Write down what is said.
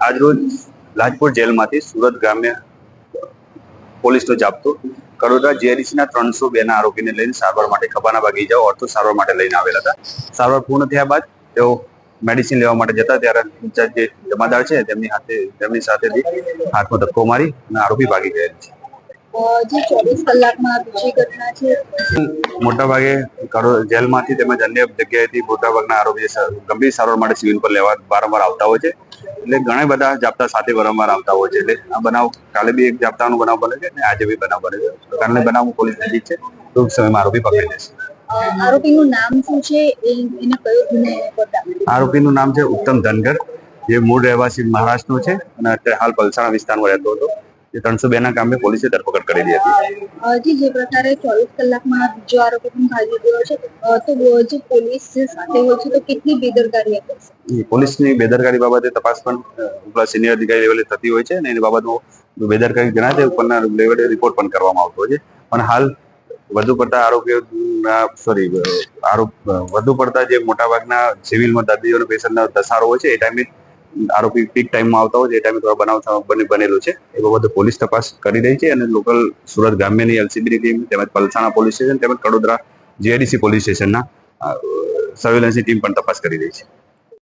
આજરોજ લાજપુર જેલમાંથી સુરત ગ્રામ્ય પોલીસનો જાપ્તો. કડોદરા જીઆરડીસીના ત્રણસો બેના આરોપીને લઈને સારવાર માટે ખભાના ભાગી જાઓ ઓર્થો સારવાર માટે લઈને આવેલા હતા. સારવાર પૂર્ણ થયા બાદ તેઓ મેડિસિન લેવા માટે જતા ત્યારે ઇન્ચાર્જ જે જમાદાર છે તેમની હાથે તેમની સાથેથી હાથમાં ધક્કો મારી અને આરોપી ભાગી ઘટના છે? મોટા ભાગે જેલમાંથી તેમજ અન્ય જગ્યાએથી મોટા ભાગના આરોપી ગંભીર સારવાર માટે સિવિલ પર લેવા વારંવાર આવતા હોય છે. એટલે ઘણા બધા જાપતા સાથે વારંવાર આવતા હોય છે. એટલે આ બનાવ કાલે બી એક જાપતાનો બનાવ બને છે અને આજે બી બનાવ બને છે. કારણે બનાવ પોલીસ નજીક છે. ટૂંક સમયમાં આરોપી પકડી લેશે આરોપીનું નામ શું છે? એને કયો ગુનો આરોપીનું નામ છે ઉત્તમ ધનગર જે મૂળ રહેવાસી મહારાષ્ટ્રનો છે અને અત્યારે હાલ પલસાણા વિસ્તારમાં રહેતો હતો. જે ત્રણસો બે ના કામે પોલીસે ધરપકડ કરેલી હતી. જે જે પ્રકારે ચોવીસ કલાકમાં બીજો આરોપી પણ ભાગી ગયો છે. તો જે પોલીસ સાથે હોય છે તો કેટલી બેદરકારી એ પોલીસની બેદરકારી બાબતે તપાસ પણ ઉપલા સિનિયર અધિકારી લેવલે થતી હોય છે અને એની બાબતમાં બેદરકારી જણાય ઉપરના લેવલે રિપોર્ટ પણ કરવામાં આવતો હોય છે. પણ હાલ વધુ પડતા આરોપીઓ સોરી આરોપ વધુ પડતા જે મોટાભાગના સિવિલમાં દર્દીઓના પેશન્ટના ધસારો હોય છે એ ટાઈમે આરોપી પીક ટાઈમમાં આવતા હોય એ ટાઈમે થોડા બનાવ બને, બનેલો છે. એ બાબતે પોલીસ તપાસ કરી રહી છે અને લોકલ સુરત ગ્રામ્યની એલસીબીની ટીમ તેમજ પલસાણા પોલીસ સ્ટેશન તેમજ કડોદરા જીઆઈડીસી પોલીસ સ્ટેશનના સર્વેલન્સની ટીમ પણ તપાસ કરી રહી છે.